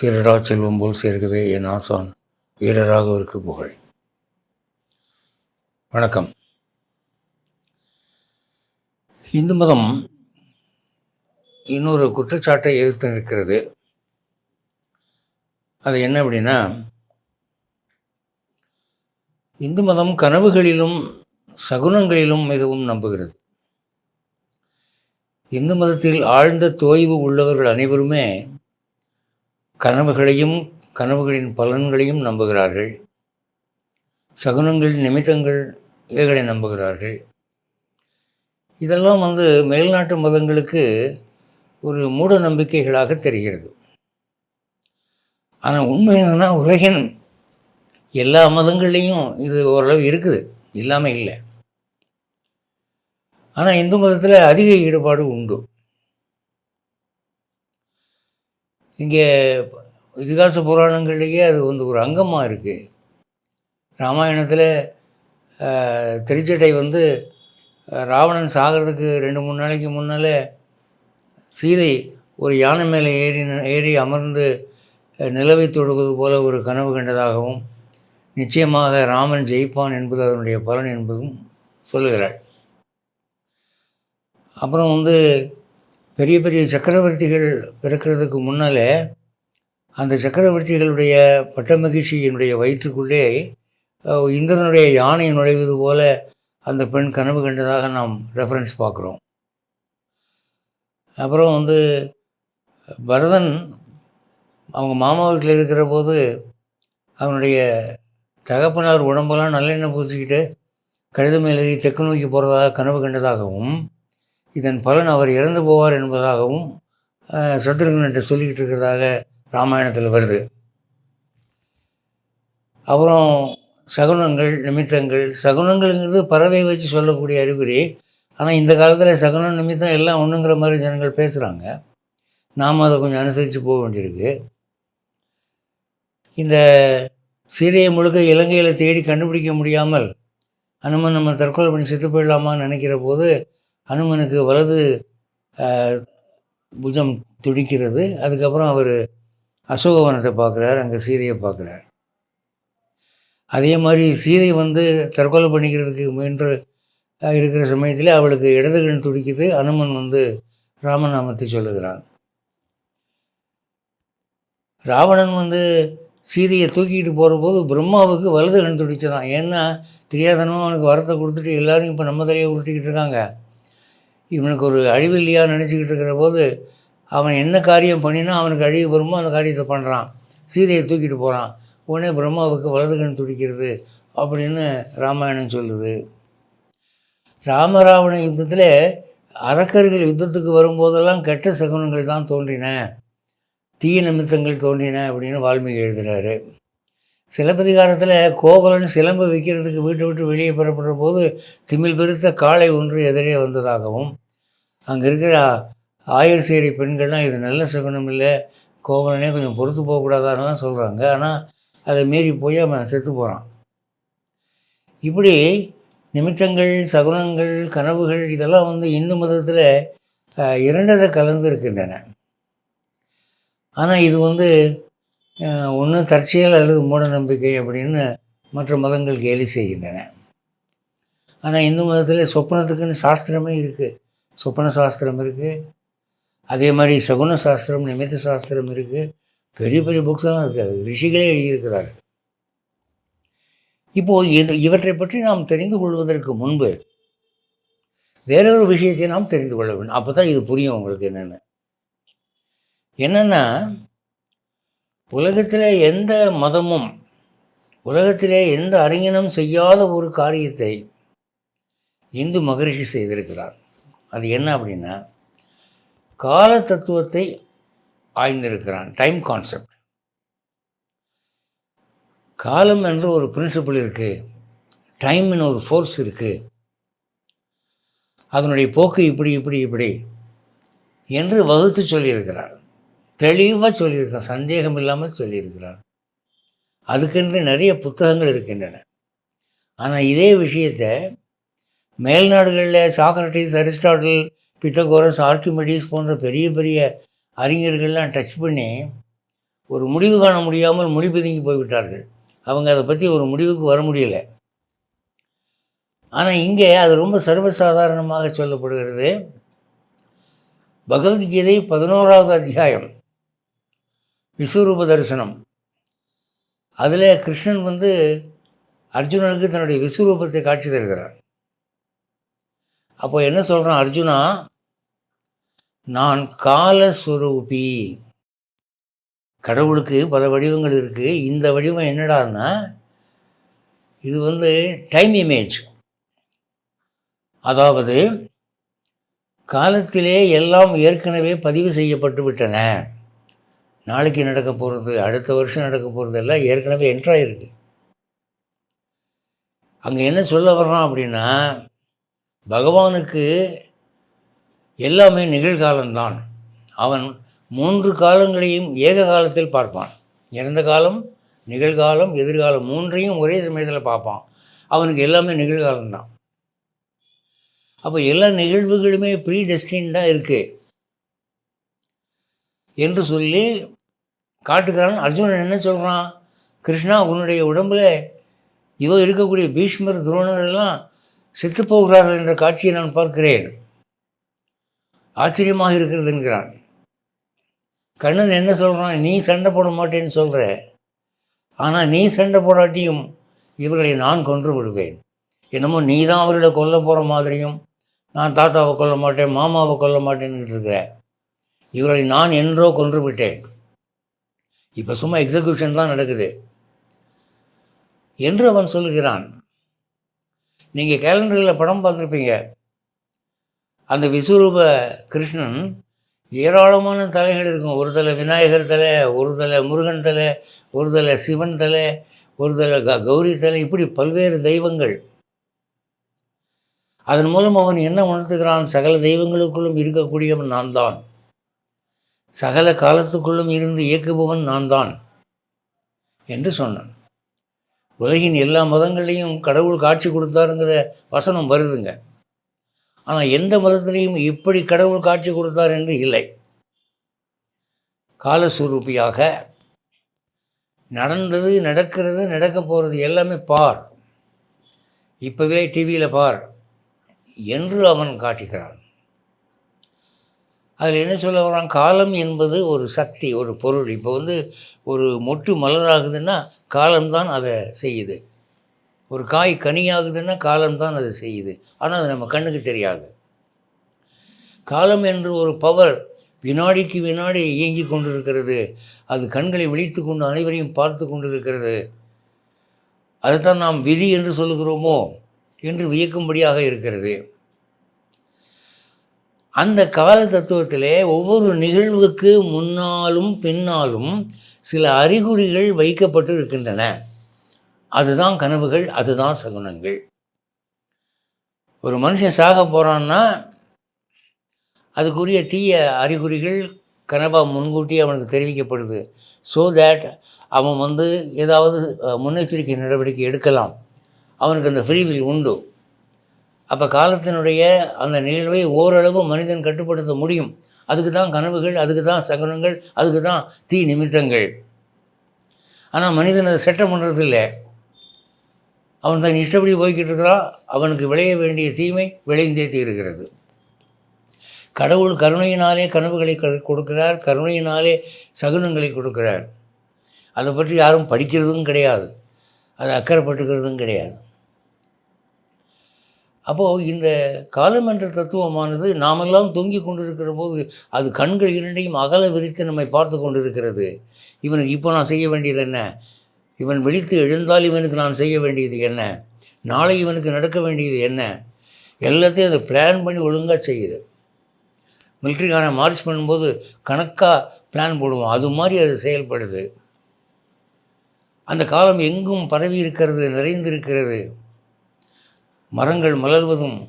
சீரடா செல்வம் போல் சேர்க்கவே என் ஆசான். வீரராகவருக்கு புகழ். வணக்கம். இந்து மதம் இன்னொரு குற்றச்சாட்டை எதிர்த்து நிற்கிறது அது என்ன அப்படின்னா இந்து மதம் கனவுகளிலும் சகுனங்களிலும் மிகவும் நம்புகிறது. இந்து மதத்தில் ஆழ்ந்த தோய்வு உள்ளவர்கள் அனைவருமே கனவுகளையும் கனவுகளின் பலன்களையும் நம்புகிறார்கள். சகுனங்கள் நிமித்தங்கள் இவைகளை நம்புகிறார்கள். இதெல்லாம் வந்து மேல்நாட்டு மதங்களுக்கு ஒரு மூட நம்பிக்கைகளாக தெரிகிறது. ஆனால் உண்மை என்னென்னா உலகின் எல்லா மதங்கள்லேயும் இது ஓரளவு இருக்குது. இல்லாமல் இல்லை. ஆனால் இந்து மதத்தில் அதிக ஈடுபாடு உண்டு. இங்கே இதிகாச புராணங்கள்லேயே அது வந்து ஒரு அங்கமாக இருக்குது ராமாயணத்தில் திருச்சட்டை வந்து ராவணன் சாகிறதுக்கு ரெண்டு மூணு நாளைக்கு முன்னால் சீதை ஒரு யானை மேலே ஏறி ஏறி அமர்ந்து நிலவை தொடுவது போல ஒரு கனவு கண்டதாகவும் நிச்சயமாக ராமன் ஜெயிப்பான் என்பது அதனுடைய பலன் என்பதும் சொல்லுகிறாள். அப்புறம் வந்து பெரிய பெரிய சக்கரவர்த்திகள் பிறக்கிறதுக்கு முன்னாலே அந்த சக்கரவர்த்திகளுடைய பட்ட மகிழ்ச்சியினுடைய வயிற்றுக்குள்ளே இந்திரனுடைய யானை நுழைவது போல அந்த பெண் கனவு கண்டதாக நாம் ரெஃபரன்ஸ் பார்க்குறோம். அப்புறம் வந்து பரதன் அவங்க மாமா வீட்டில் இருக்கிற போது அவனுடைய தகப்பனார் உடம்பெல்லாம் நல்லெண்ணெய் பூசிக்கிட்டு கழுத மேலேறி தெற்கு நோக்கி போகிறதாக கனவு கண்டதாகவும் இதன் பலன் அவர் இறந்து போவார் என்பதாகவும் சத்ருகன்கிட்ட சொல்லிக்கிட்டு இருக்கிறதாக ராமாயணத்தில் வருது. அப்புறம் சகுனங்கள் நிமித்தங்கள். சகுனங்கள்ங்கிறது பறவை வச்சு சொல்லக்கூடிய அறிகுறி. ஆனால் இந்த காலத்தில் சகுனம் நிமித்தம் எல்லாம் ஒன்றுங்கிற மாதிரி ஜனங்கள் பேசுகிறாங்க நாம் அதை கொஞ்சம் அனுசரித்து போக வேண்டியிருக்கு. இந்த சீரையை முழுக்க இலங்கையில் தேடி கண்டுபிடிக்க முடியாமல் அனுமன் நம்ம தற்கொலை பண்ணி செத்து போயிடலாமான்னு நினைக்கிற போது அனுமனுக்கு வலது புஜம் துடிக்கிறது. அதுக்கப்புறம் அவர் அசோகவனத்தை பார்க்குறார் அங்கே சீதையை பார்க்குறார். அதே மாதிரி சீதை வந்து தற்கொலை பண்ணிக்கிறதுக்கு முயன்று இருக்கிற சமயத்தில் அவளுக்கு இடது கண் துடிக்குது. அனுமன் வந்து ராமநாமத்தை சொல்லுகிறான். ராவணன் வந்து சீதையை தூக்கிட்டு போகிறபோது பிரம்மாவுக்கு வலது கண் துடிச்சதான். ஏன்னா தெரியாதனமாக அவனுக்கு வரத்தை கொடுத்துட்டு எல்லோரும் இப்போ நம்ம தலையை உருட்டிக்கிட்டு இருக்காங்க. இவனுக்கு ஒரு அழிவில்லையா நினச்சிக்கிட்டு இருக்கிற போது அவன் என்ன காரியம் பண்ணினா அவனுக்கு அழிவு வருமோ அந்த காரியத்தை பண்ணுறான் சீதையை தூக்கிட்டு போகிறான் உடனே பிரம்மாவுக்கு வலதுகண் துடிக்கிறது அப்படின்னு ராமாயணம் சொல்லுது. ராமராவண யுத்தத்தில் அரக்கர்கள் யுத்தத்துக்கு வரும்போதெல்லாம் கெட்ட சகுனங்கள் தான் தோன்றின. தீய நிமித்தங்கள் தோன்றின அப்படின்னு வால்மீகி எழுதுகிறாரு சிலப்பதிகாரத்தில் கோவலன் சிலம்பு விற்கிறதுக்கு வீட்டை விட்டு வெளியே பெறப்படுற போது திமிழ் பெருத்த காளை ஒன்று எதிரே வந்ததாகவும் அங்கே இருக்கிற ஆயர் சேரி பெண்கள்லாம் இது நல்ல சகுனம் இல்லை கோவலனே கொஞ்சம் பொறுத்து போகக்கூடாதான்லாம் சொல்கிறாங்க ஆனால் அதை மீறி போய் அவன் செத்து போகிறான் இப்படி நிமித்தங்கள் சகுனங்கள் கனவுகள் இதெல்லாம் வந்து இந்து மதத்தில் இரண்டரை கலந்து இருக்கின்றன. ஆனால் இது வந்து ஒன்று தற்செயல் அல்லது மூட நம்பிக்கை அப்படின்னு மற்ற மதங்கள் கேலி செய்கின்றன. ஆனால் இந்து மதத்தில் சொப்பனத்துக்குன்னு சாஸ்திரமே இருக்குது சொப்பன சாஸ்திரம் இருக்குது அதே மாதிரி சகுன சாஸ்திரம் நிமித்த சாஸ்திரம் இருக்குது பெரிய பெரிய புக்ஸ்லாம் இருக்காது ரிஷிகளே எழுதியிருக்கிறார் இப்போது இது இவற்றை பற்றி நாம் தெரிந்து கொள்வதற்கு முன்பு வேறொரு விஷயத்தை நாம் தெரிந்து கொள்ள வேண்டும். அப்போ தான் இது புரியும் உங்களுக்கு என்னென்னு. என்னென்னா உலகத்தில் எந்த மதமும் உலகத்திலே எந்த அறிஞனும் செய்யாத ஒரு காரியத்தை இந்து மகரிஷி செய்திருக்கிறார். அது என்ன அப்படின்னா கால தத்துவத்தை ஆய்ந்திருக்கிறான். டைம் கான்செப்ட் காலம் என்ற ஒரு பிரின்சிபிள் இருக்குது டைம்னு ஒரு ஃபோர்ஸ் இருக்குது அதனுடைய போக்கு இப்படி இப்படி இப்படி என்று வகுத்து சொல்லியிருக்கிறார். தெளிவாக சொல்லியிருக்கான் சந்தேகம் இல்லாமல் சொல்லியிருக்கிறான் அதுக்கென்று நிறைய புத்தகங்கள் இருக்கின்றன. ஆனால் இதே விஷயத்தை மேல்நாடுகளில் சாக்ரட்டிஸ் அரிஸ்டாட்டில் பித்தகோரஸ் ஆர்கிமெடிஸ் போன்ற பெரிய பெரிய அறிஞர்கள்லாம் டச் பண்ணி ஒரு முடிவு காண முடியாமல் முடிபிதுங்கி போய்விட்டார்கள். அவங்க அதை பற்றி ஒரு முடிவுக்கு வர முடியல. ஆனால் இங்கே அது ரொம்ப சர்வசாதாரணமாக சொல்லப்படுகிறது. பகவத்கீதை பதினோராவது அத்தியாயம். விஸ்வரூப தரிசனம் அதில் கிருஷ்ணன் வந்து அர்ஜுனனுக்கு தன்னுடைய விஸ்வரூபத்தை காட்சி தருகிறார். அப்போ என்ன சொல்கிறான் அர்ஜுனா? நான் காலஸ்வரூபி கடவுளுக்கு பல வடிவங்கள் இருக்குது இந்த வடிவம் என்னடான்னா இது வந்து டைம் இமேஜ் அதாவது காலத்திலே எல்லாம் ஏற்கனவே பதிவு செய்யப்பட்டு விட்டன. நாளைக்கு நடக்க போகிறது அடுத்த வருஷம் நடக்க போகிறது எல்லாம் ஏற்கனவே என்ட்ராயிருக்கு அங்கே என்ன சொல்ல வர்றான் அப்படின்னா பகவானுக்கு எல்லாமே நிகழ்காலம்தான். அவன் மூன்று காலங்களையும் ஏக காலத்தில் பார்ப்பான். இறந்த காலம் நிகழ்காலம் எதிர்காலம் மூன்றையும் ஒரே சமயத்தில் பார்ப்பான். அவனுக்கு எல்லாமே நிகழ்காலம்தான். அப்போ எல்லா நிகழ்வுகளுமே ப்ரீ டெஸ்டின்டாக இருக்குது என்று சொல்லி காட்டுக்கிறான் அர்ஜுனன் என்ன சொல்கிறான் கிருஷ்ணா உன்னுடைய உடம்புல இதோ இருக்கக்கூடிய பீஷ்மர் துரோணர் எல்லாம் செத்துப்போகிறார்கள் என்ற காட்சியை நான் பார்க்கிறேன். ஆச்சரியமாக இருக்கிறது என்கிறான். கண்ணன் என்ன சொல்கிறான் நீ சண்டை போட மாட்டேன்னு சொல்கிற ஆனால் நீ சண்டை போடாட்டியும் இவர்களை நான் கொன்று விடுவேன். என்னமோ நீ தான் அவர்களை கொல்ல போகிற மாதிரியும் நான் தாத்தாவை கொல்ல மாட்டேன் மாமாவை கொல்ல மாட்டேன்னு இருக்கிற. இவர்களை நான் என்றோ கொன்று விட்டேன். இப்போ சும்மா எக்ஸிக்யூஷன் தான் நடக்குது. என்று அவன் சொல்லுகிறான் நீங்கள் கேலண்டரில் படம் பார்த்துருப்பீங்க. அந்த விஸ்வரூப கிருஷ்ணன் ஏராளமான தலைகள் இருக்கும். ஒரு தலை விநாயகர் தலை ஒரு தலை முருகன் தலை ஒரு தலை சிவன் தலை ஒரு தலை க கௌரி தலை இப்படி பல்வேறு தெய்வங்கள். அதன் மூலம் அவன் என்ன உணர்த்துகிறான்? சகல தெய்வங்களுக்குள்ளும் இருக்கக்கூடியவன் நான் தான் சகல காலத்துக்குள்ளும் இருந்து இயக்குபவன் நான் தான் என்று சொன்னான். உலகின் எல்லா மதங்களையும் கடவுள் காட்சி கொடுத்தாருங்கிற வசனம் வருதுங்க. ஆனால் எந்த மதத்திலையும் இப்படி கடவுள் காட்சி கொடுத்தார் என்று இல்லை. காலஸ்வரூபியாக நடந்தது நடக்கிறது நடக்க போகிறது எல்லாமே பார். இப்போவே டிவியில் பார் என்று அவன் காட்டுகிறான் அதில் என்ன சொல்ல வரான்? காலம் என்பது ஒரு சக்தி ஒரு பொருள். இப்போ வந்து ஒரு மொட்டு மலராகுதுன்னா காலம்தான் அதை செய்யுது. ஒரு காய் கனியாகுதுன்னா காலம்தான் அதை செய்யுது. ஆனால் அது நம்ம கண்ணுக்கு தெரியாது. காலம் என்று ஒரு பவர் வினாடிக்கு வினாடி இயங்கி கொண்டிருக்கிறது. அது கண்களை விழித்து கொண்டு அனைவரையும் பார்த்து கொண்டிருக்கிறது. அதைத்தான் நாம் விதி என்று சொல்லுகிறோமோ என்று வியக்கும்படியாக இருக்கிறது. அந்த கால தத்துவத்திலே ஒவ்வொரு நிகழ்வுக்கு முன்னாலும் பின்னாலும் சில அறிகுறிகள் வைக்கப்பட்டு இருக்கின்றன. அதுதான் கனவுகள் அதுதான் சகுனங்கள். ஒரு மனுஷன் சாக போகிறான்னா அதுக்குரிய தீய அறிகுறிகள் கனவாக முன்கூட்டி அவனுக்கு தெரிவிக்கப்படுது. ஸோ தேட் அவன் வந்து ஏதாவது முன்னெச்சரிக்கை நடவடிக்கை எடுக்கலாம். அவனுக்கு அந்த ஃப்ரீவில் உண்டு. அப்போ காலத்தினுடைய அந்த நிகழ்வை ஓரளவு மனிதன் கட்டுப்படுத்த முடியும். அதுக்கு தான் கனவுகள் அதுக்கு தான் சகுனங்கள் அதுக்கு தான் தீ நிமித்தங்கள். ஆனால் மனிதன் அதை செட்டம் பண்ணுறது இல்லை அவன் தன் இஷ்டப்படி போய்கிட்டு இருக்கிறான். அவனுக்கு விளைய வேண்டிய தீமை விளைந்தே தீருகிறது. கடவுள் கருணையினாலே கனவுகளை கொடுக்கிறார். கருணையினாலே சகுனங்களை கொடுக்கிறார். அதை பற்றி யாரும் படிக்கிறதும் கிடையாது. அதை அக்கறைப்பட்டுக்கிறதும் கிடையாது. அப்போது இந்த காலம் என்ற தத்துவமானது நாமெல்லாம் தொங்கிக் கொண்டிருக்கிற போது அது கண்கள் இரண்டையும் அகல விரித்து நம்மை பார்த்து கொண்டிருக்கிறது. இவனுக்கு இப்போ நான் செய்ய வேண்டியது என்ன? இவன் விழித்து எழுந்தால் இவனுக்கு நான் செய்ய வேண்டியது என்ன? நாளை இவனுக்கு நடக்க வேண்டியது என்ன? எல்லாத்தையும் அதை பிளான் பண்ணி ஒழுங்காக செய்யுது. மிலிட்ரிக்கான மார்ச் பண்ணும்போது கணக்காக பிளான் போடுவோம். அது மாதிரி அது செயல்படுது. அந்த காலம் எங்கும் பரவி இருக்கிறது நிறைந்திருக்கிறது. மரங்கள் மலர்வதும்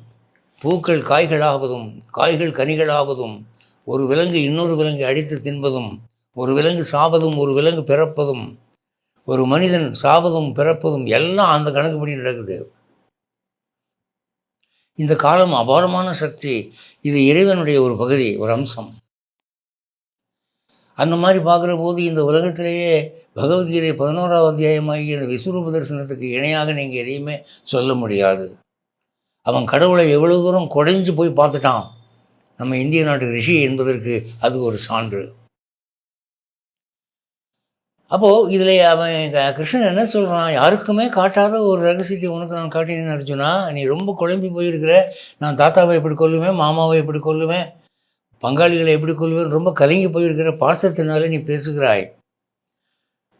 பூக்கள் காய்களாவதும் காய்கள் கனிகளாவதும் ஒரு விலங்கு இன்னொரு விலங்கை அடித்து தின்பதும் ஒரு விலங்கு சாவதும் ஒரு விலங்கு பிறப்பதும் ஒரு மனிதன் சாவதும் பிறப்பதும் எல்லாம் அந்த கணக்குப்படி நடக்குது. இந்த காலம் அபாரமான சக்தி இது இறைவனுடைய ஒரு பகுதி ஒரு அம்சம். அந்த மாதிரி பார்க்குற போது இந்த உலகத்திலேயே பகவத்கீதை பதினோராவது அத்தியாயமாகிய இந்த விஸ்வரூப தரிசனத்துக்கு இணையாக நீங்கள் எதையுமே சொல்ல முடியாது. அவன் கடவுளை எவ்வளோ தூரம் குறைஞ்சு போய் பார்த்துட்டான். நம்ம இந்திய நாட்டு ரிஷி என்பதற்கு அது ஒரு சான்று. அப்போது இதில் அவன் கிருஷ்ணன் என்ன சொல்கிறான் யாருக்குமே காட்டாத ஒரு ரகசியத்தை உனக்கு நான் காட்டினேன் அர்ஜுனா நீ ரொம்ப குழம்பி போயிருக்கிற. நான் தாத்தாவை எப்படி கொல்லுவேன்? மாமாவை எப்படி கொல்லுவேன்? பங்காளிகளை எப்படி கொல்லுவேன்? ரொம்ப கலங்கி போயிருக்கிற பாசத்தினால நீ பேசுகிறாய்.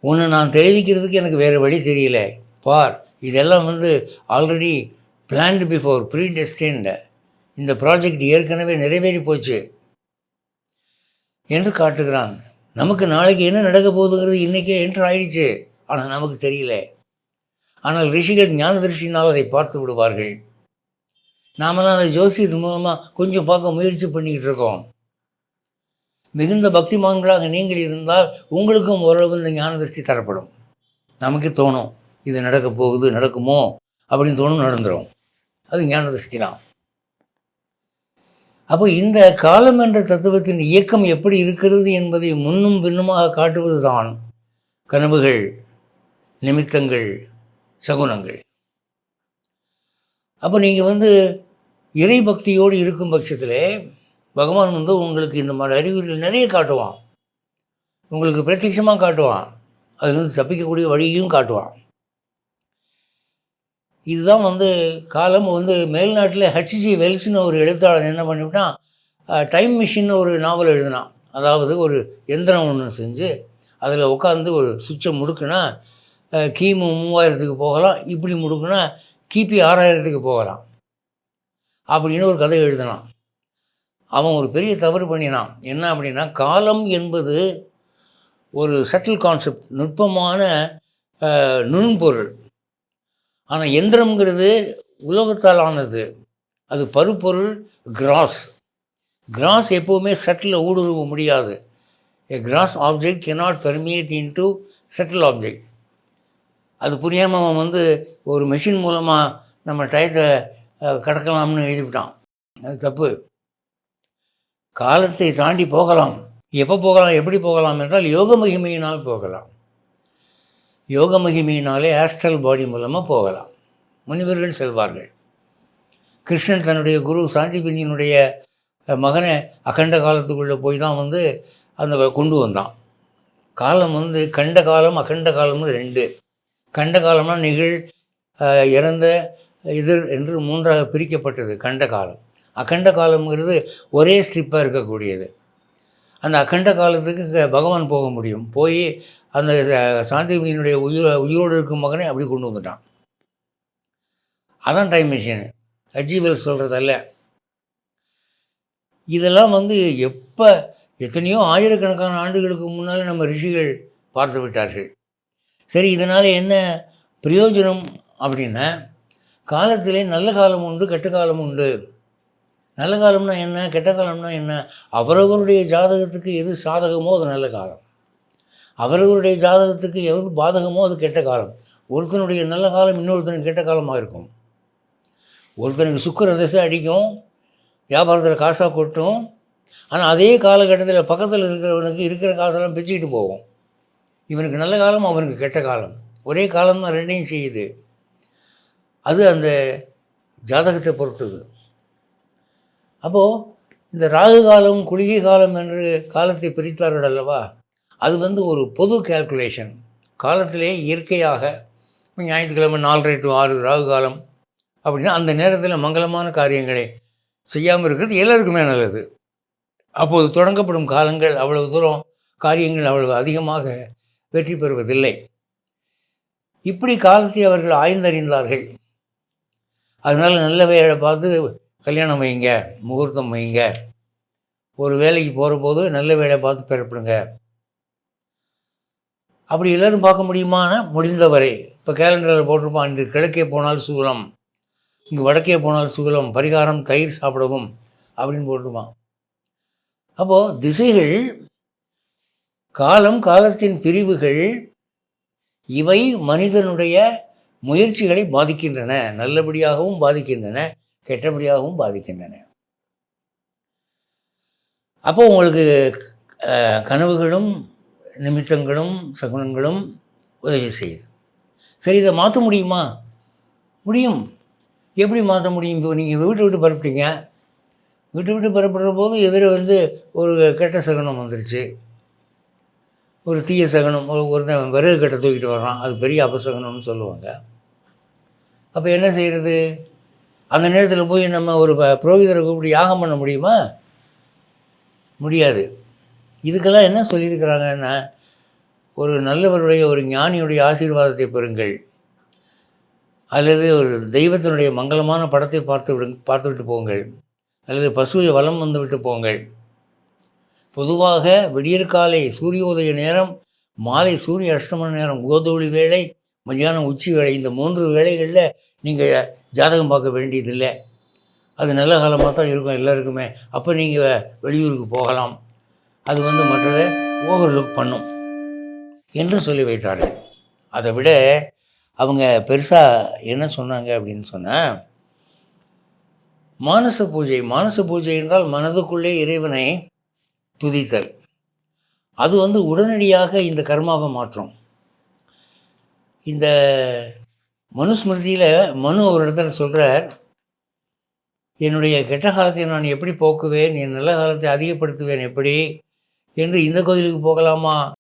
உன்னை நான் தெரிவிக்கிறதுக்கு எனக்கு வேறு வழி தெரியல. பார் இதெல்லாம் வந்து already planned before predestined இந்த ப்ராஜெக்ட் ஏற்கனவே நிறைவேறி போச்சு. என்று காட்டுகிறான். நமக்கு நாளைக்கு என்ன நடக்க போகுதுங்கிறது இன்றைக்கே என்ட்ரு ஆயிடுச்சு. ஆனால் நமக்கு தெரியல. ஆனால் ரிஷிகள் ஞான திருஷ்டினால் அதை பார்த்து விடுவார்கள். நாமெல்லாம் அதை ஜோசியத்து மூலமாக கொஞ்சம் பார்க்க முயற்சி பண்ணிக்கிட்டு இருக்கோம். மிகுந்த பக்திமான்களாக நீங்கள் இருந்தால் உங்களுக்கும் ஓரளவு இந்த ஞான திருஷ்டி தரப்படும். நமக்கு தோணும் இது நடக்க போகுது நடக்குமோ அப்படின்னு தோணும் நடந்துடும் அது ஞான திருஷ்டி அப்போ இந்த காலம் என்ற தத்துவத்தின் இயக்கம் எப்படி இருக்கிறது என்பதை முன்னும் பின்னுமாக காட்டுவது தான் கனவுகள் நிமித்தங்கள் சகுனங்கள். அப்போ நீங்கள் வந்து இறை பக்தியோடு இருக்கும் பட்சத்தில் பகவான் வந்து உங்களுக்கு இந்த மாதிரி அறிகுறிகள் நிறைய காட்டுவான். உங்களுக்கு பிரத்யட்சமாக காட்டுவான். அதுலேருந்து தப்பிக்கக்கூடிய வழியும் காட்டுவான். இதுதான் வந்து காலம் வந்து மேல்நாட்டில் ஹெச்ஜி வெல்ஸ்னு ஒரு எழுத்தாளர் என்ன பண்ணிவிட்டான்? டைம் மிஷின் ஒரு நாவல் எழுதினான். அதாவது ஒரு எந்திரம் ஒன்று செஞ்சு அதில் உட்காந்து ஒரு சுவிட்சை முடுக்குனா கிமு மூவாயிரத்துக்கு போகலாம். இப்படி முடுக்குனா கிபி ஆறாயிரத்துக்கு போகலாம். அப்படின்னு ஒரு கதை எழுதினான். அவன் ஒரு பெரிய தவறு பண்ணினான். என்ன அப்படின்னா காலம் என்பது ஒரு சட்டில் கான்செப்ட் நுட்பமான நுண்பொருள். ஆனால் எந்திரம்ங்கிறது உலோகத்தால் ஆனது அது பருப்பொருள் கிராஸ் கிராஸ் எப்போவுமே சட்டில் ஊடுருவ முடியாது. A gross object cannot permeate into subtle object அது புரியாமல் அவன் வந்து ஒரு மெஷின் மூலமாக நம்ம டயத்தை கடக்கலாம்னு எழுதிவிட்டான். அது தப்பு. காலத்தை தாண்டி போகலாம். எப்போ போகலாம் எப்படி போகலாம் என்றால் யோக மகிமையினால் போகலாம். யோக மகிமையினாலே ஆஸ்ட்ரல் பாடி மூலமாக போகலாம். முனிவர்கள் செல்வார்கள். கிருஷ்ணன் தன்னுடைய குரு சாந்திபினியினுடைய மகனை அகண்ட காலத்துக்குள்ளே போய் தான் வந்து அந்த கொண்டு வந்தான். காலம் வந்து கண்ட காலம் அகண்ட காலம்னு ரெண்டு. கண்ட காலம்னா நிகழ் இறந்த எதிர் என்று மூன்றாக பிரிக்கப்பட்டது கண்ட காலம். அகண்ட காலம்ங்கிறது ஒரே ஸ்ட்ரிப்பாக இருக்கக்கூடியது. அந்த அகண்ட காலத்துக்கு பகவான் போக முடியும். போய் அந்த சாந்தி சாந்திபியினுடைய உயிர் உயிரோடு இருக்கும் மகனை அப்படி கொண்டு வந்துட்டான். அதான் டைம் மிஷின் அஜீவல் சொல்கிறதல்ல இதெல்லாம் வந்து எப்போ எத்தனையோ ஆயிரக்கணக்கான ஆண்டுகளுக்கு முன்னால் நம்ம ரிஷிகள் பார்த்து விட்டார்கள். சரி இதனால் என்ன பிரயோஜனம் அப்படின்னா காலத்திலே நல்ல காலம் உண்டு கெட்ட காலம் உண்டு. நல்ல காலம்னா என்ன கெட்ட காலம்னா என்ன? அவரவருடைய ஜாதகத்துக்கு எது சாதகமோ அது நல்ல காலம். அவரவருடைய ஜாதகத்துக்கு எது பாதகமோ அது கெட்ட காலம். ஒருத்தனுடைய நல்ல காலம் இன்னொருத்தனுக்கு கெட்ட காலமாக இருக்கும். ஒருத்தனுக்கு சுக்கர தசை அடிக்கும் வியாபாரத்தில் காசாக கொட்டும். ஆனால் அதே காலகட்டத்தில் பக்கத்தில் இருக்கிறவனுக்கு இருக்கிற காசெல்லாம் பிச்சுக்கிட்டு போகும். இவனுக்கு நல்ல காலம் அவனுக்கு கெட்ட காலம். ஒரே காலம் தான் ரெண்டையும் செய்யுது. அது அந்த ஜாதகத்தை பொறுத்தது. அப்போது இந்த ராகு காலம் குளிகை காலம் என்று காலத்தை பிரித்தார்கள் அல்லவா? அது வந்து ஒரு பொது கால்குலேஷன் காலத்திலே இயற்கையாக ஞாயிற்றுக்கிழமை நாலரை டு ஆறு ராகு காலம் அப்படின்னா அந்த நேரத்தில் மங்களமான காரியங்களை செய்யாமல் இருக்கிறது எல்லாருக்குமே நல்லது. அப்போது தொடங்கப்படும் காலங்கள் அவ்வளவு தூரம் காரியங்கள் அவ்வளவு அதிகமாக வெற்றி பெறுவதில்லை. இப்படி காலத்தை அவர்கள் ஆய்ந்தறிந்தார்கள். அதனால் நல்ல வேலை பார்த்து கல்யாணம் வைங்க முகூர்த்தம் வைங்க ஒரு வேலைக்கு போகிற போது நல்ல வேலை பார்த்து பெறப்படுங்க. அப்படி எல்லோரும் பார்க்க முடியுமானா முடிந்தவரை. இப்போ கேலண்டரில் போட்டிருப்பான் இன்று கிழக்கே போனால் சூலம் இங்கே வடக்கே போனால் சூலம் பரிகாரம் தயிர் சாப்பிடவும் அப்படின்னு போட்டிருப்பான். அப்போது திசைகள் காலம் காலத்தின் பிரிவுகள் இவை மனிதனுடைய முயற்சிகளை பாதிக்கின்றன நல்லபடியாகவும் பாதிக்கின்றன. கெட்டபடியாகவும் பாதிக்கின்றன. அப்போ உங்களுக்கு கனவுகளும் நிமித்தங்களும் சகுனங்களும் உதவி செய்யுது. சரி இதை மாற்ற முடியுமா? முடியும். எப்படி மாற்ற முடியும்? இப்போ நீங்கள் வீட்டை விட்டு பரப்பிட்டீங்க. வீட்டை விட்டு பரப்புற போது எதிர வந்து ஒரு கெட்ட சகுனம் வந்துருச்சு. ஒரு தீய சகனம் ஒரு ஒருத்தன் விறகு கட்டை தூக்கிட்டு வர்றான். அது பெரிய அபசகனம்னு சொல்லுவாங்க. அப்போ என்ன செய்கிறது அந்த நேரத்தில் போய் நம்ம ஒரு ப- புரோகிதரை கூப்பிட்டு யாகம் பண்ண முடியுமா? முடியாது. இதுக்கெல்லாம் என்ன சொல்லியிருக்கிறாங்கன்னா ஒரு நல்லவருடைய ஒரு ஞானியுடைய ஆசீர்வாதத்தை பெறுங்கள். அல்லது ஒரு தெய்வத்தினுடைய மங்களமான படத்தை பார்த்து விடு பார்த்துவிட்டு போங்கள். அல்லது பசுவை வலம் வந்து விட்டு போங்கள். பொதுவாக விடியற்காலை சூரியோதய நேரம் மாலை சூரிய அஷ்டம நேரம் கோதோளி வேளை மத்தியானம் உச்சி வேலை இந்த மூன்று வேலைகளில் நீங்கள் ஜாதகம் பார்க்க வேண்டியதில்லை. அது நல்ல காலமாக தான் இருக்கும் எல்லாருக்குமே. அப்போ நீங்கள் வெளியூருக்கு போகலாம். அது வந்து மற்றதை ஓவர்லுக் பண்ணும். என்று சொல்லி வைத்தார்கள். அதை விட அவங்க பெருசாக என்ன சொன்னாங்க அப்படின்னு சொன்னால் மானச பூஜை மானச பூஜை என்றால் மனதுக்குள்ளே இறைவனை துதித்தல். அது வந்து உடனடியாக இந்த கர்மாவை மாற்றும். இந்த மனுஸ்மிருதியில் மனு ஒரு இடத்துல சொல்கிறார் என்னுடைய கெட்ட காலத்தை நான் எப்படி போக்குவேன்? என் நல்ல காலத்தை அதிகப்படுத்துவேன் எப்படி? என்று இந்த கோயிலுக்கு போகலாமா?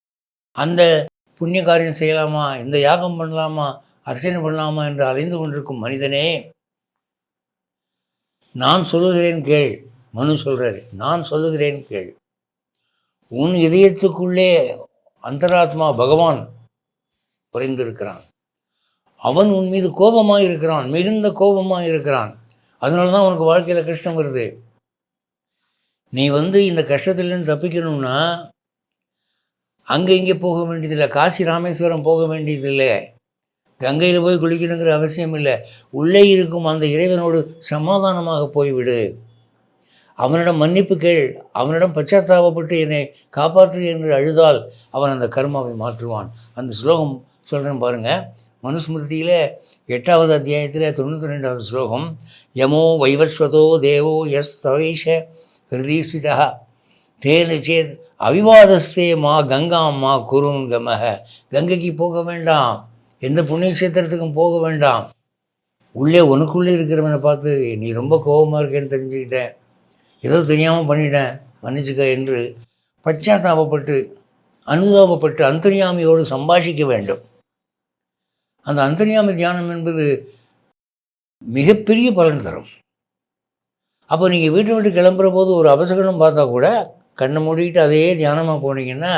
அந்த புண்ணிய காரியம் செய்யலாமா? இந்த யாகம் பண்ணலாமா? அர்ச்சனை பண்ணலாமா? என்று அலைந்து கொண்டிருக்கும் மனிதனே நான் சொல்லுகிறேன் கேள். மனு சொல்கிறாரு நான் சொல்லுகிறேன் கேள். உன் இதயத்துக்குள்ளே அந்தராத்மா பகவான் குறைந்திருக்கிறான். அவன் உன் மீது கோபமாக இருக்கிறான் மிகுந்த கோபமாக இருக்கிறான் அதனால தான் உனக்கு வாழ்க்கையில் கஷ்டம் வருது. நீ வந்து இந்த கஷ்டத்துலேருந்து தப்பிக்கணும்னா அங்கே இங்கே போக வேண்டியதில்லை காசி ராமேஸ்வரம் போக வேண்டியதில்லை. கங்கையில் போய் குளிக்கணுங்கிற அவசியம் இல்லை. உள்ளே இருக்கும் அந்த இறைவனோடு சமாதானமாக போய்விடு. அவனிடம் மன்னிப்பு கேள். அவனிடம் பச்சாத்தாபப்பட்டு என்னை காப்பாற்று என்று அழுதால் அவன் அந்த கர்மாவை மாற்றுவான். அந்த ஸ்லோகம் சொல்கிறேன் பாருங்கள் மனுஸ்மிருதியில் எட்டாவது அத்தியாயத்தில் தொண்ணூற்றி ரெண்டாவது ஸ்லோகம் யமோ வைவஸ்வதோ தேவோ எஸ் தவைஷ பிரதீஷிதா தேனு சேத் அவிவாதஸ்தே மா கங்காம்மா மா குரும் கமக கங்கைக்கு போக வேண்டாம். எந்த புண்ணிய கஷேத்திரத்துக்கும் போக வேண்டாம். உள்ளே உனக்குள்ளே இருக்கிறவனை பார்த்து நீ ரொம்ப கோபமாக இருக்கேன்னு தெரிஞ்சுக்கிட்டேன். ஏதோ தெரியாமல் பண்ணிட்டேன். மன்னிச்சுக்க என்று பச்சாத்தாபப்பட்டு அனுதாபப்பட்டு அந்தரியாமையோடு சம்பாஷிக்க வேண்டும். அந்த அந்தர்யாமி தியானம் என்பது மிகப்பெரிய பலன் தரும். அப்போ நீங்கள் வீட்டை விட்டு கிளம்புற போது ஒரு அவசகனம் பார்த்தா கூட கண்ணை மூடிக்கிட்டு அதே தியானமாக போனீங்கன்னா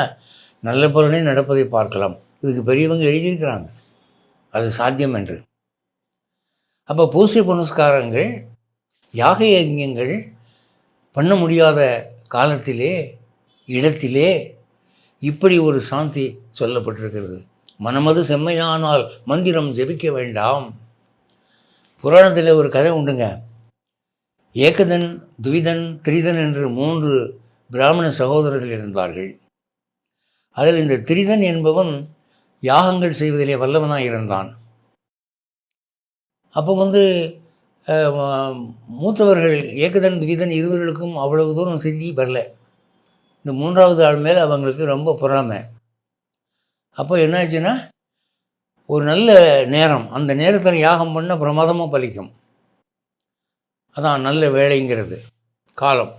நல்ல பலனே நடப்பதை பார்க்கலாம். இதுக்கு பெரியவங்க எழுதியிருக்கிறாங்க. அது சாத்தியம் என்று. அப்போ பூசை புனஸ்காரங்கள் யாக யஜ்ஞங்கள் பண்ண முடியாத காலத்திலே இடத்திலே இப்படி ஒரு சாந்தி சொல்லப்பட்டிருக்கிறது. மனமது செம்மையானால் மந்திரம் ஜெபிக்க வேண்டாம். புராணத்தில் ஒரு கதை உண்டுங்க. ஏகதன் துவிதன் திரிதன் என்று மூன்று பிராமண சகோதரர்கள் இருந்தார்கள். அதில் இந்த திரிதன் என்பவன் யாகங்கள் செய்வதிலே வல்லவனாக இருந்தான். அப்போ வந்து மூத்தவர்கள் ஏகதன் துவிதன் இருவர்களுக்கும் அவ்வளவு தூரம் செஞ்சு வரல. இந்த மூன்றாவது ஆள் மேலே அவங்களுக்கு ரொம்ப பொறாமை. அப்போ என்னாச்சுன்னா ஒரு நல்ல நேரம் அந்த நேரத்தில் யாகம் பண்ண பிரமாதமாக பலிக்கும். அதான் நல்ல வேலைங்கிறது காலம்.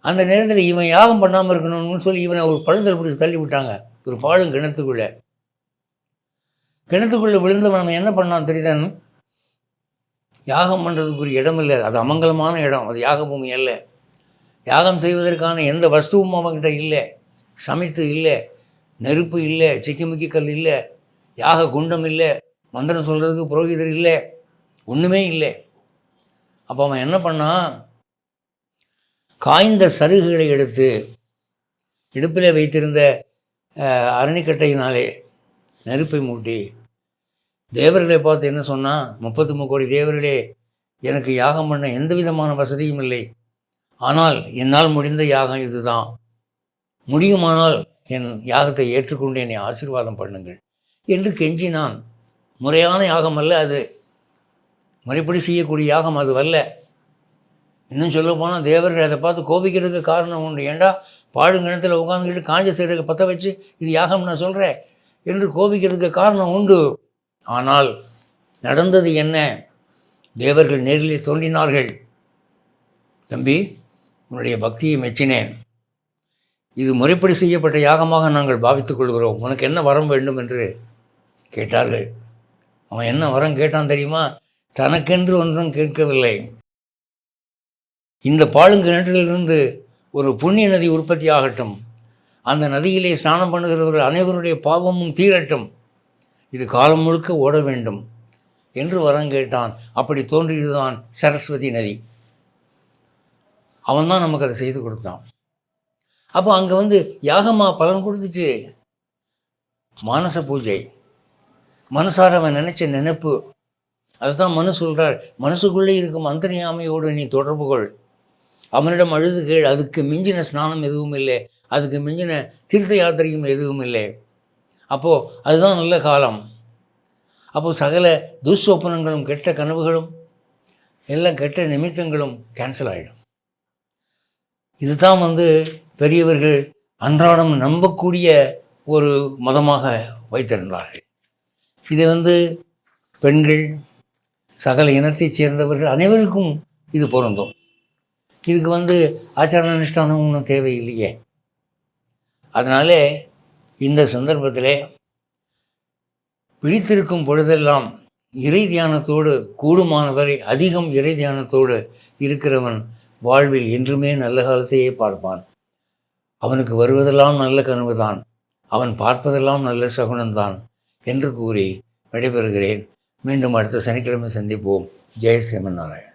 அந்த நேரத்தில் இவன் யாகம் பண்ணாமல் இருக்கணும்னு சொல்லி இவனை ஒரு பழுதல் பிடிச்சி தள்ளி விட்டாங்க. ஒரு பாழும் கிணத்துக்குள்ளே. கிணத்துக்குள்ளே விழுந்தவன் நம்ம என்ன பண்ணான் தெரியுதான் யாகம் பண்ணுறதுக்கு ஒரு இடம் இல்லை. அது அமங்கலமான இடம். அது யாக பூமி அல்ல. யாகம் செய்வதற்கான எந்த வஸ்துவும் அவன்கிட்ட இல்லை. சமைத்து இல்லை. நெருப்பு இல்லை சிக்கிமுக்கி கல் இல்லை யாக குண்டம் இல்லை மந்திரம் சொல்கிறதுக்கு புரோகிதர் இல்லை ஒன்றுமே இல்லை. அப்போ அவன் என்ன பண்ணான் காய்ந்த சருகுகளை எடுத்து இடுப்பில் வைத்திருந்த அரணிக்கட்டையினாலே நெருப்பை மூட்டி தேவர்களை பார்த்து என்ன சொன்னான் முப்பத்தி முக்கோடி தேவர்களே எனக்கு யாகம் பண்ண எந்த விதமான வசதியும் இல்லை. ஆனால் என்னால் முடிந்த யாகம் இதுதான். முடியுமானால் என் யாகத்தை ஏற்றுக்கொண்டு என்னை ஆசீர்வாதம் பண்ணுங்கள். என்று கெஞ்சினான். முறையான யாகம் அல்ல அது. முறைப்படி செய்யக்கூடிய யாகம் அது அல்ல. இன்னும் சொல்ல போனால் தேவர்கள் அதை பார்த்து கோபிக்கிறதுக்கு காரணம் உண்டு. ஏண்டா பாழுங்கிணத்தில் உட்காந்துக்கிட்டு காஞ்ச சீரக பற்ற வச்சு இது யாகம் நான் சொல்கிறேன் என்று கோபிக்கிறதுக்கு காரணம் உண்டு. ஆனால் நடந்தது என்ன? தேவர்கள் நேரிலே தோன்றினார்கள். தம்பி உன்னுடைய பக்தியை மெச்சினேன். இது முறைப்படி செய்யப்பட்ட யாகமாக நாங்கள் பாவித்துக் கொள்கிறோம். உனக்கு என்ன வரம் வேண்டும் என்று கேட்டார்கள். அவன் என்ன வரம் கேட்டான் தெரியுமா? தனக்கென்று ஒன்றும் கேட்கவில்லை. இந்த பாலுங்கிணற்றிலிருந்து ஒரு புண்ணிய நதி உற்பத்தி ஆகட்டும். அந்த நதியிலே ஸ்நானம் பண்ணுகிறவர்கள் அனைவருடைய பாவமும் தீரட்டும். இது காலம் முழுக்க ஓட வேண்டும் என்று வரம் கேட்டான். அப்படி தோன்றியதுதான் சரஸ்வதி நதி. அவன் தான் நமக்கு அதை செய்து கொடுத்தான். அப்போ அங்கே வந்து யாகமாக பலன் கொடுத்துச்சு? மானச பூஜை. மனசார அவன் நினச்ச நினப்பு. அதுதான் மனு சொல்கிறார் மனசுக்குள்ளே இருக்கும் அந்தரியாமையோடு நீ தொடர்பு கொள். அவனிடம் அழுது கேள். அதுக்கு மிஞ்சின ஸ்நானம் எதுவும் இல்லை. அதுக்கு மிஞ்சின தீர்த்த யாத்திரையும் எதுவும் இல்லை. அப்போது அதுதான் நல்ல காலம். அப்போது சகல துஷ்சோப்பனங்களும் கெட்ட கனவுகளும் எல்லாம் கெட்ட நிமித்தங்களும் கேன்சல் ஆகிடும் இதுதான் வந்து பெரியவர்கள் அன்றாடம் நம்பக்கூடிய ஒரு மதமாக வைத்திருந்தார்கள். இதை வந்து பெண்கள் சகல இனத்தைச் சேர்ந்தவர்கள் அனைவருக்கும் இது பொருந்தும். இதுக்கு வந்து ஆச்சார அனுஷ்டானம் ஒன்றும் தேவையில்லையே. அதனாலே இந்த சந்தர்ப்பத்தில் பிடித்திருக்கும் பொழுதெல்லாம் இறை தியானத்தோடு கூடுமானவரை அதிகம் இறை தியானத்தோடு இருக்கிறவன் வாழ்வில் என்றுமே நல்ல காலத்தையே பார்ப்பான். அவனுக்கு வருவதெல்லாம் நல்ல கனவுதான். அவன் பார்ப்பதெல்லாம் நல்ல சகுனம்தான் என்று கூறி விடைபெறுகிறேன். மீண்டும் அடுத்த சனிக்கிழமை சந்திப்போம். ஜெய் ஸ்ரீமன் நாராயண்